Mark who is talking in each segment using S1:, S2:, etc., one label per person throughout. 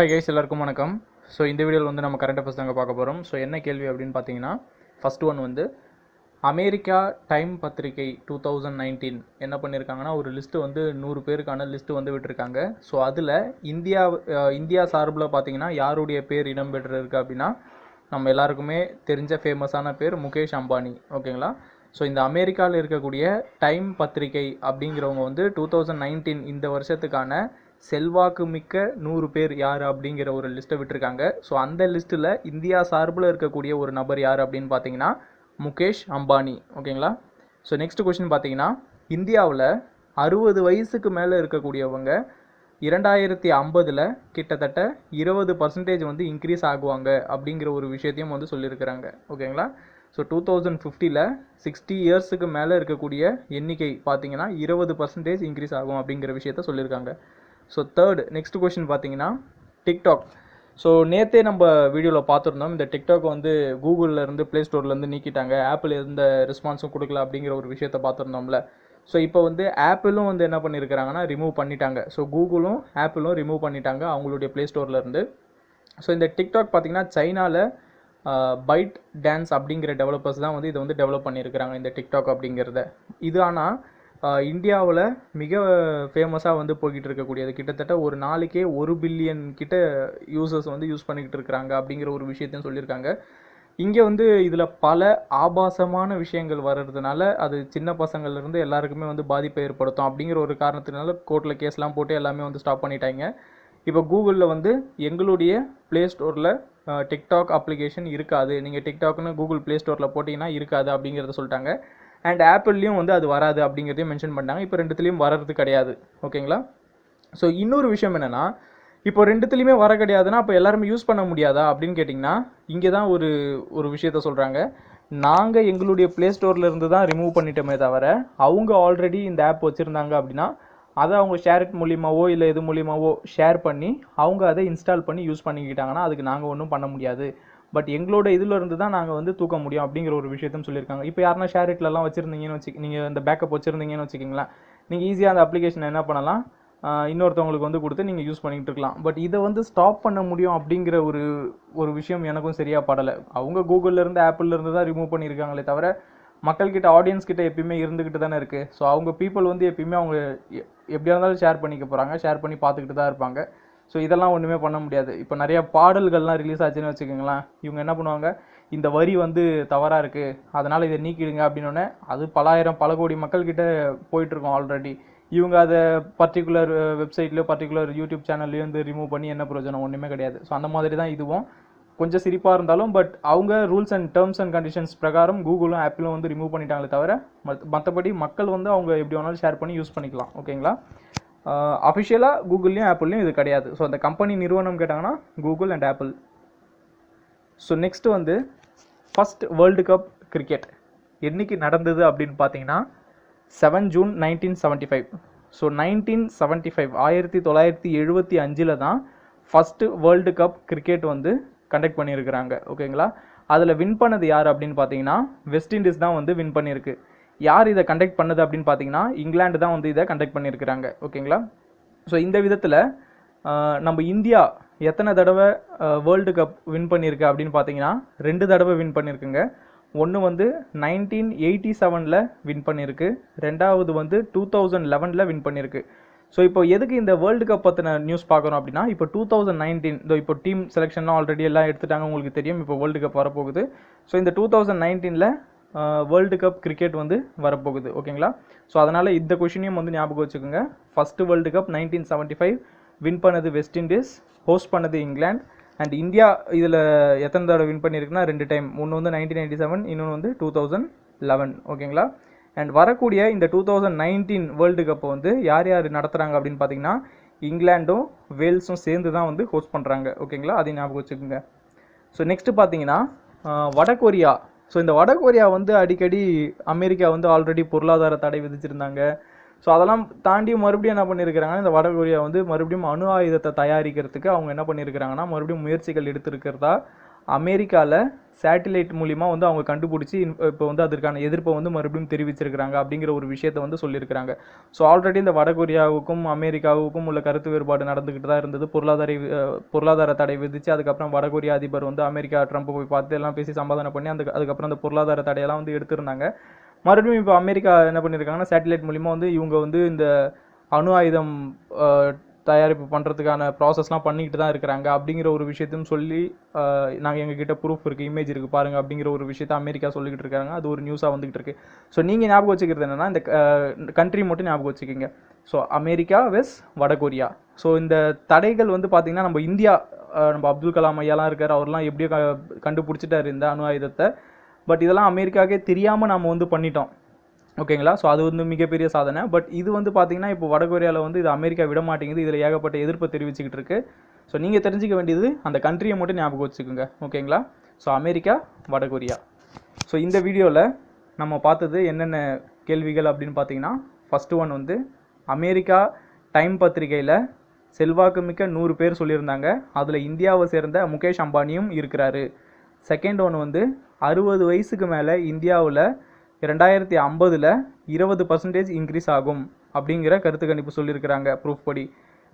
S1: Hi guys எல்லாருக்கும் வணக்கம். So இந்த வீடியோவில் வந்து நம்ம கரண்ட் அஃபேர்ஸ் தாங்க பார்க்க போகிறோம் ஸோ என்ன கேள்வி அப்படின்னு பார்த்தீங்கன்னா ஃபர்ஸ்ட் ஒன் வந்து அமெரிக்கா டைம் பத்திரிகை டூ தௌசண்ட் நைன்டீன் என்ன பண்ணியிருக்காங்கன்னா ஒரு லிஸ்ட்டு வந்து நூறு பேருக்கான லிஸ்ட்டு வந்து விட்டுருக்காங்க. ஸோ அதில் இந்தியா இந்தியா சார்பில் பார்த்தீங்கன்னா யாருடைய பேர் இடம்பெற்றிருக்கு அப்படின்னா நம்ம எல்லாருக்குமே தெரிஞ்ச ஃபேமஸான பேர் முகேஷ் அம்பானி. ஓகேங்களா ஸோ இந்த அமெரிக்காவில் இருக்கக்கூடிய டைம் பத்திரிகை அப்படிங்கிறவங்க வந்து டூ தௌசண்ட் நைன்டீன் இந்த வருஷத்துக்கான செல்வாக்கு மிக்க நூறு பேர் யார் அப்படிங்கிற ஒரு லிஸ்ட்டை விட்டுருக்காங்க. ஸோ அந்த லிஸ்ட்டில் இந்தியா சார்பில் இருக்கக்கூடிய ஒரு நபர் யார் அப்படின்னு பார்த்தீங்கன்னா முகேஷ் அம்பானி. ஓகேங்களா? ஸோ நெக்ஸ்ட் கொஸ்டின் பார்த்தீங்கன்னா இந்தியாவில் அறுபது வயசுக்கு மேலே இருக்கக்கூடியவங்க இரண்டாயிரத்தி ஐம்பதில் கிட்டத்தட்ட இருபது பர்சன்டேஜ் வந்து இன்க்ரீஸ் ஆகுவாங்க அப்படிங்கிற ஒரு விஷயத்தையும் வந்து சொல்லியிருக்கிறாங்க. ஓகேங்களா? ஸோ டூ தௌசண்ட் ஃபிஃப்டியில் சிக்ஸ்டி இயர்ஸுக்கு மேலே இருக்கக்கூடிய எண்ணிக்கை பார்த்தீங்கன்னா இருபது பர்சன்டேஜ் இன்க்ரீஸ் ஆகும் அப்படிங்கிற விஷயத்த சொல்லியிருக்காங்க. ஸோ தேர்ட் நெக்ஸ்ட் கொஷின் பார்த்தீங்கன்னா டிக்டாக் ஸோ நேற்றே நம்ம வீடியோவில் பார்த்துருந்தோம் இந்த டிக்டாக் வந்து கூகுளில் இருந்து ப்ளே ஸ்டோர்லேருந்து நீக்கிட்டாங்க. ஆப்பிள் எந்த ரெஸ்பான்ஸும் கொடுக்கல அப்படிங்கிற ஒரு விஷயத்த பார்த்துருந்தோம்ல. ஸோ இப்போ வந்து ஆப்பிளும் வந்து என்ன பண்ணியிருக்கிறாங்கன்னா ரிமூவ் பண்ணிட்டாங்க. ஸோ கூகுளும் ஆப்பிளும் ரிமூவ் பண்ணிட்டாங்க அவங்களுடைய ப்ளே ஸ்டோர்லேருந்து ஸோ இந்த டிக்டாக் பார்த்தீங்கன்னா சைனாவில் பைட் டான்ஸ் அப்படிங்கிற டெவலப்பர்ஸ் தான் வந்து இதை வந்து டெவலப் பண்ணியிருக்கிறாங்க இந்த டிக்டாக் அப்படிங்கிறத. இது ஆனால் இந்தியாவில் மிக ஃபேமஸாக வந்து போய்கிட்டு இருக்கக்கூடியது கிட்டத்தட்ட ஒரு நாளைக்கே ஒரு பில்லியன் கிட்ட யூசர்ஸ் வந்து யூஸ் பண்ணிக்கிட்டு இருக்கிறாங்க அப்படிங்கிற ஒரு விஷயத்தையும் சொல்லியிருக்காங்க. இங்கே வந்து இதில் பல ஆபாசமான விஷயங்கள் வர்றதுனால அது சின்ன பசங்கள்லேருந்து எல்லாருக்குமே வந்து பாதிப்பை ஏற்படுத்தும் அப்படிங்கிற ஒரு காரணத்தினால கோர்ட்டில் கேஸ்லாம் போட்டு எல்லாமே வந்து ஸ்டாப் பண்ணிட்டாங்க. இப்போ கூகுளில் வந்து எங்களுடைய ப்ளே ஸ்டோரில் டிக்டாக் அப்ளிகேஷன் இருக்காது. நீங்கள் டிக்டாக்னு கூகுள் ப்ளே ஸ்டோரில் போட்டிங்கன்னா இருக்காது அப்படிங்கிறத சொல்லிட்டாங்க. அண்ட் ஆப்பிள்லேயும் வந்து அது வராது அப்படிங்கிறதையும் மென்ஷன் பண்ணாங்க இப்போ ரெண்டுத்துலேயும் வர்றது கிடையாது. ஓகேங்களா ஸோ இன்னொரு விஷயம் என்னென்னா இப்போ ரெண்டுத்துலேயுமே வர கிடையாதுன்னா அப்போ எல்லாருமே யூஸ் பண்ண முடியாதா அப்படின்னு கேட்டிங்கன்னா இங்கே தான் ஒரு ஒரு விஷயத்த சொல்கிறாங்க நாங்கள் எங்களுடைய ப்ளே ஸ்டோரில் இருந்து தான் ரிமூவ் பண்ணிட்டோமே தவிர அவங்க ஆல்ரெடி இந்த ஆப் வச்சுருந்தாங்க அப்படின்னா அதை அவங்க ஷேர்ட் மூலியமாவோ இல்லை இது மூலியமாவோ ஷேர் பண்ணி அவங்க அதை இன்ஸ்டால் பண்ணி யூஸ் பண்ணிக்கிட்டாங்கன்னா அதுக்கு நாங்கள் ஒன்றும் பண்ண முடியாது. பட் எங்களோட இதில் இருந்து தான் நாங்கள் வந்து தூக்க முடியும் அப்படிங்கிற ஒரு விஷயத்தையும் சொல்லியிருக்காங்க. இப்போ யாருன்னா ஷேரிட்லலாம் வச்சுருந்தீங்கன்னு வச்சு நீங்கள் இந்த பேக்கப் வச்சுருந்தீங்கன்னு வச்சுக்கிங்களேன். நீங்கள் ஈஸியாக அந்த அப்ளிகேஷனை என்ன பண்ணலாம்? இன்னொருத்தவங்களுக்கு வந்து கொடுத்து நீங்கள் யூஸ் பண்ணிக்கிட்டு இருக்கலாம். பட் இதை வந்து ஸ்டாப் பண்ண முடியும் அப்படிங்கிற ஒரு ஒரு விஷயம் எனக்கும் சரியாக படலை. அவங்க கூகுள்ல இருந்து தான் ரிமூவ் பண்ணியிருக்காங்களே தவிர மக்கள்கிட்ட ஆடியன்ஸ் கிட்ட எப்பயுமே இருந்துக்கிட்டு தானே இருக்குது ஸோ அவங்க பீப்புள் வந்து எப்பயுமே அவங்க எ- எப்படியா இருந்தாலும் ஷேர் பண்ணிக்க போகிறாங்க ஷேர் பண்ணி பார்த்துக்கிட்டு தான் இருப்பாங்க. ஸோ இதெல்லாம் ஒன்றுமே பண்ண முடியாது. இப்போ நிறைய பாடல்கள்லாம் ரிலீஸ் ஆச்சுன்னு வச்சுக்கோங்களேன். இவங்க என்ன பண்ணுவாங்க? இந்த வரி வந்து தவறாக இருக்குது அதனால் இதை நீக்கிடுங்க அப்படின்னோடனே அது பலாயிரம் பல கோடி மக்கள்கிட்ட போயிட்டுருக்கோம் ஆல்ரெடி இவங்க அதை பர்டிகுலர் வெப்சைட்லேயோ பர்டிகுலர் யூடியூப் சேனல்லையோ வந்து ரிமூவ் பண்ணி என்ன பிரயோஜனம்? ஒன்றுமே கிடையாது. ஸோ அந்த மாதிரி தான் இதுவும். கொஞ்சம் சிரிப்பாக இருந்தாலும் பட் அவங்க rules and terms and conditions பிரகாரம் கூகுளும் ஆப்பிளும் வந்து ரிமூவ் பண்ணிட்டாங்களே தவிர மற்றபடி மக்கள் வந்து அவங்க எப்படி வேணாலும் ஷேர் பண்ணி யூஸ் பண்ணிக்கலாம். ஓகேங்களா அஃபிஷியலாக கூகுள்லேயும் ஆப்பிள்லையும் இது கிடையாது. ஸோ அந்த கம்பெனி நிறுவனம் கேட்டாங்கன்னா Google and Apple. So next வந்து ஃபஸ்ட் வேர்ல்டு கப் கிரிக்கெட் என்னைக்கு நடந்தது அப்படின்னு பார்த்தீங்கன்னா seven June nineteen seventy five so nineteen seventy five ஆயிரத்தி தொள்ளாயிரத்தி எழுபத்தி அஞ்சில் தான் ஃபஸ்ட்டு வேர்ல்டு கப் கிரிக்கெட் வந்து கண்டக்ட் பண்ணியிருக்கிறாங்க. ஓகேங்களா அதில் வின் பண்ணது யார் அப்படின்னு பார்த்தீங்கன்னா வெஸ்ட் இண்டீஸ் தான் வந்து வின் பண்ணியிருக்கு. யார் இதை கண்டக்ட் பண்ணுது அப்படின்னு பார்த்தீங்கன்னா இங்கிலாந்து தான் வந்து இதை கண்டக்ட் பண்ணியிருக்கிறாங்க. ஓகேங்களா? ஸோ இந்த விதத்தில் நம்ம இந்தியா எத்தனை தடவை வேர்ல்டு கப் வின் பண்ணியிருக்கு அப்படின்னு பார்த்தீங்கன்னா ரெண்டு தடவை வின் பண்ணியிருக்குங்க. ஒன்று வந்து நைன்டீன் எயிட்டி செவனில் வின் பண்ணியிருக்கு. ரெண்டாவது வந்து டூ தௌசண்ட் லெவனில் வின் பண்ணியிருக்கு. ஸோ இப்போ எதுக்கு இந்த வேர்ல்டு கப் பற்றின நியூஸ் பார்க்குறோம் அப்படின்னா இப்போ டூ தௌசண்ட் நைன்டீன் இதோ இப்போ டீம் செலெக்ஷன்லாம் ஆல்ரெடி எல்லாம் எடுத்துட்டாங்க உங்களுக்கு தெரியும். இப்போ வேர்ல்டு கப் வரப்போகுது. ஸோ இந்த டூ தௌசண்ட் நைன்டீனில் வேர்ல்டு கப் கிரிக்கெட் வந்து வரப்போகுது ஓகேங்களா? ஸோ அதனால் இந்த கொஷினையும் வந்து ஞாபகம் வச்சுக்கோங்க. First world cup nineteen seventy five win பண்ணது வெஸ்ட் இண்டீஸ் ஹோஸ்ட் பண்ணது இங்கிலாந்து அண்ட் இந்தியா இதில் எத்தனை தடவை வின் பண்ணியிருக்குன்னா ரெண்டு டைம் ஒன்று வந்து நைன்டீன் நைன்டி செவன் இன்னொன்று வந்து டூ தௌசண்ட் லெவன் ஓகேங்களா? அண்ட் வரக்கூடிய இந்த டூ தௌசண்ட் நைன்டீன் வேர்ல்டு கப்பை வந்து யார் யார் நடத்துகிறாங்க அப்படின்னு பார்த்தீங்கன்னா இங்கிலாண்டும் வேல்ஸும் சேர்ந்து தான் வந்து ஹோஸ்ட் பண்ணுறாங்க ஓகேங்களா? அதையும் ஞாபகம் வச்சுக்கோங்க. ஸோ நெக்ஸ்ட்டு பார்த்தீங்கன்னா வடகொரியா ஸோ இந்த வடகொரியா வந்து அடிக்கடி அமெரிக்கா வந்து ஆல்ரெடி பொருளாதார தடை விதிச்சிருந்தாங்க. ஸோ அதெல்லாம் தாண்டி மறுபடியும் என்ன பண்ணியிருக்கிறாங்கன்னா இந்த வடகொரியா வந்து மறுபடியும் அணு ஆயுதத்தை தயாரிக்கிறதுக்கு அவங்க என்ன பண்ணியிருக்கிறாங்கன்னா மறுபடியும் முயற்சிகள் எடுத்திருக்கிறதா அமெரிக்காவில் சேட்டிலைட் மூலிமா வந்து அவங்க கண்டுபிடிச்சி இப்போ வந்து அதற்கான எதிர்ப்பை வந்து மறுபடியும் தெரிவிச்சிருக்கிறாங்க அப்படிங்கிற ஒரு விஷயத்தை வந்து சொல்லியிருக்கிறாங்க. ஸோ ஆல்ரெடி இந்த வடகொரியாவுக்கும் அமெரிக்காவுக்கும் உள்ள கருத்து வேறுபாடு நடந்துக்கிட்டு தான் இருந்தது. பொருளாதார பொருளாதார தடை விதித்து அதுக்கப்புறம் வடகொரியா அதிபர் வந்து அமெரிக்கா ட்ரம்ப் போய் பார்த்து எல்லாம் பேசி சமாதானம் பண்ணி அந்த அதுக்கப்புறம் அந்த பொருளாதார தடையெல்லாம் வந்து எடுத்திருந்தாங்க. மறுபடியும் இப்போ அமெரிக்கா என்ன பண்ணியிருக்காங்கன்னா சேட்டிலைட் மூலிமா வந்து இவங்க வந்து இந்த அணு ஆயுதம் தயாரிப்பு பண்ணுறதுக்கான ப்ராசஸ்லாம் பண்ணிக்கிட்டு தான் இருக்கிறாங்க. அப்படிங்கிற ஒரு விஷயத்தையும் சொல்லி நாங்கள் எங்ககிட்ட ப்ரூஃப் இருக்குது இமேஜ் இருக்குது பாருங்க அப்படிங்கிற ஒரு விஷயத்த அமெரிக்கா சொல்லிக்கிட்டு இருக்காங்க. அது ஒரு நியூஸாக வந்துகிட்டு இருக்கு. ஸோ நீங்கள் ஞாபகம் வச்சுக்கிறது என்னன்னா இந்த கண்ட்ரி மட்டும் ஞாபகம் வச்சுக்கிங்க. ஸோ அமெரிக்கா வெஸ் வடகொரியா ஸோ இந்த தடைகள் வந்து பார்த்திங்கன்னா நம்ம இந்தியா நம்ம அப்துல் கலாம் ஐயாலாம் இருக்கார். அவர்லாம் எப்படியோ க கண்டுபிடிச்சிட்டாரு இந்த அணு ஆயுதத்தை. பட் இதெல்லாம் அமெரிக்காக்கே தெரியாமல் நம்ம வந்து பண்ணிட்டோம். ஓகேங்களா? ஸோ அது வந்து மிகப்பெரிய சாதனை. பட் இது வந்து பார்த்தீங்கன்னா இப்போ வடகொரியாவில் வந்து இது அமெரிக்கா விட மாட்டேங்குது. இதில் ஏகப்பட்ட எதிர்ப்பை தெரிவிச்சுக்கிட்டு இருக்கு. ஸோ நீங்கள் தெரிஞ்சுக்க வேண்டியது அந்த கண்ட்ரியை மட்டும் ஞாபகம் வச்சுக்கோங்க. ஓகேங்களா? ஸோ அமெரிக்கா வடகொரியா ஸோ இந்த வீடியோவில் நம்ம பார்த்தது என்னென்ன கேள்விகள் அப்படின்னு பார்த்தீங்கன்னா ஃபஸ்ட்டு ஒன் வந்து அமெரிக்கா டைம் பத்திரிகையில் செல்வாக்குமிக்க நூறு பேர் சொல்லியிருந்தாங்க. அதில் இந்தியாவை சேர்ந்த முகேஷ் அம்பானியும் இருக்கிறாரு. செகண்ட் ஒன் வந்து அறுபது வயசுக்கு மேலே இந்தியாவில் ரெண்டாயிரத்தி ஐம்பதில் இருபது பர்சன்டேஜ் இன்க்ரீஸ் ஆகும் அப்படிங்கிற கருத்து கணிப்பு சொல்லியிருக்கிறாங்க ப்ரூஃப் படி.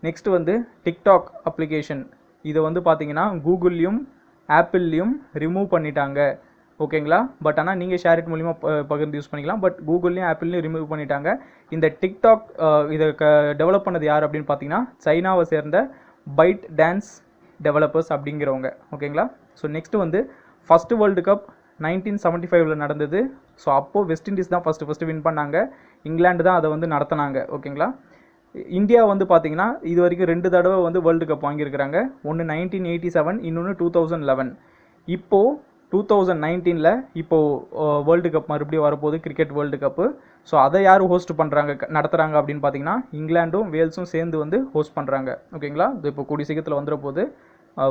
S1: நெக்ஸ்ட் வந்து டிக்டாக் அப்ளிகேஷன் இதை வந்து பார்த்தீங்கன்னா கூகுள்லேயும் ஆப்பிள்லேயும் ரிமூவ் பண்ணிட்டாங்க. ஓகேங்களா பட் ஆனால் நீங்கள் ஷேர் இட் மூலிமா ப- பகிர்ந்து யூஸ் பண்ணிக்கலாம். பட் கூகுள்லேயும் ஆப்பிள்லையும் ரிமூவ் பண்ணிட்டாங்க. இந்த டிக்டாக் இதை க டெவலப் பண்ணது யார் அப்படின்னு பார்த்தீங்கன்னா சைனாவை சேர்ந்த பைட் டான்ஸ் டெவலப்பர்ஸ் அப்படிங்கிறவங்க ஓகேங்களா ஸோ நெக்ஸ்ட் வந்து first world cup nineteen seventy ஃபைவ்ல நடந்தது. ஸோ அப்போது வெஸ்ட் இண்டீஸ் தான் ஃபஸ்ட்டு ஃபஸ்ட்டு வின் பண்ணாங்க. இங்கிலாந்து தான் அதை வந்து நடத்தினாங்க. ஓகேங்களா இந்தியா வந்து பார்த்தீங்கன்னா இது வரைக்கும் ரெண்டு தடவை வந்து வேர்ல்டு கப் வாங்கியிருக்கிறாங்க. ஒன்று நைன்டீன் எயிட்டி செவன் இன்னொன்று டூ தௌசண்ட் லெவன். இப்போது டூ தௌசண்ட் நைன்டீனில் இப்போது வேர்ல்டு கப் மறுபடியும் வரப்போகுது கிரிக்கெட் வேர்ல்டு கப்பு ஸோ அதை யார் ஹோஸ்ட் பண்ணுறாங்க நடத்துகிறாங்க அப்படின்னு பார்த்தீங்கன்னா இங்கிலாண்டும் வேல்ஸும் சேர்ந்து வந்து ஹோஸ்ட் பண்ணுறாங்க ஓகேங்களா இது இப்போ கூடிய சீக்கிரத்தில் வந்துட போகுது.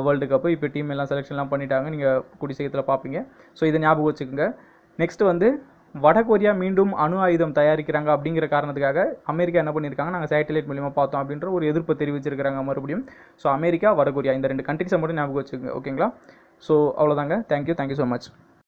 S1: வேர்ல்டு கப்பு இப்போ டீம் எல்லாம் செலெக்ஷன்லாம் பண்ணிட்டாங்க. நீங்கள் கூடிய சீக்கிரத்தில் பார்ப்பீங்க ஸோ இதை ஞாபகம் வச்சுக்கோங்க. நெக்ஸ்ட் வந்து வடகொரியா மீண்டும் அணு ஆயுதம் தயாரிக்கிறாங்க அப்படிங்கிற காரணத்துக்காக அமெரிக்கா என்ன பண்ணியிருக்காங்க? நாங்கள் சேட்டலைட் மூலியமாக பார்த்தோம் அப்படின்ற ஒரு எதிர்ப்பு தெரிவிச்சிருக்கிறாங்க மறுபடியும். ஸோ அமெரிக்கா வடகொரியா இந்த ரெண்டு கண்ட்ரிஸை மட்டும் ஞாபகம் வச்சுக்கோங்க. ஓகேங்களா ஸோ அவ்வளோதாங்க தேங்க்யூ தேங்க்யூ ஸோ மச்